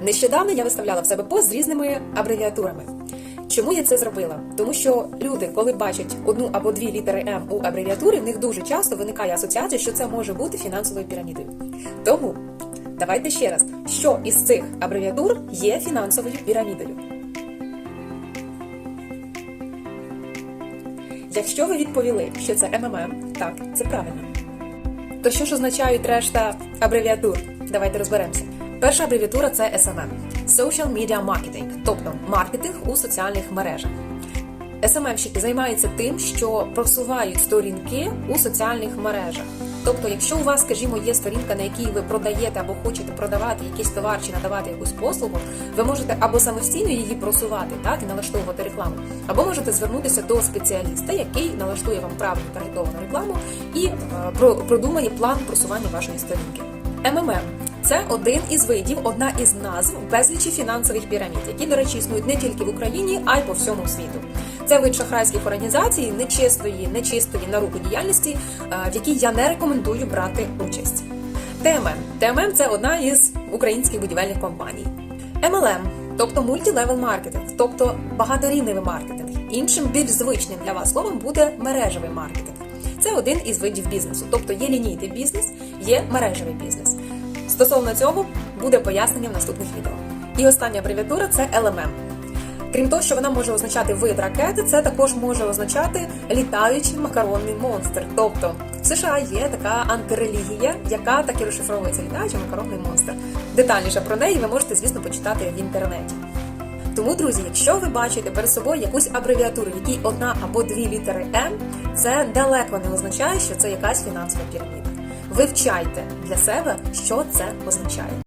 Нещодавно я виставляла в себе пост з різними абревіатурами. Чому я це зробила? Тому що люди, коли бачать одну або дві літери М у абревіатурі, в них дуже часто виникає асоціація, що це може бути фінансовою пірамідою. Тому давайте ще раз, що із цих абревіатур є фінансовою пірамідою. Якщо ви відповіли, що це МММ, так, це правильно. То що ж означають решта абревіатур? Давайте розберемося. Перша абревіатура це SMM – Social Media Marketing, тобто маркетинг у соціальних мережах. SMM-щики займаються тим, що просувають сторінки у соціальних мережах. Тобто, якщо у вас, скажімо, є сторінка, на якій ви продаєте або хочете продавати якийсь товар чи надавати якусь послугу, ви можете або самостійно її просувати, так і налаштовувати рекламу, або можете звернутися до спеціаліста, який налаштує вам правильно таргетовану рекламу і е, продумає план просування вашої сторінки. МММ це один із видів, одна із назв безлічі фінансових пірамід, які, до речі, існують не тільки в Україні, а й по всьому світу. Це вид шахрайських організацій, нечистої, нечистої на руку діяльності, е, в якій я не рекомендую брати участь. ТММ. ТММ це одна із українських будівельних компаній. MLM, тобто мультилевел маркетинг, тобто багаторівневий маркетинг. Іншим більш звичним для вас словом буде мережевий маркетинг. Це один із видів бізнесу, тобто є лінійний бізнес, є мережевий бізнес. Стосовно цього буде пояснення в наступних відео. І остання абревіатура це LMM. Крім того, що вона може означати вид ракети, це також може означати літаючий макаронний монстр. Тобто в США є така антирелігія, яка так і розшифровується літаючий макаронний монстр. Детальніше про неї ви можете, звісно, почитати в інтернеті. Тому, друзі, якщо ви бачите перед собою якусь абревіатуру, якій одна або дві літери М, це далеко не означає, що це якась фінансова піраміда. Вивчайте для себе, що це означає.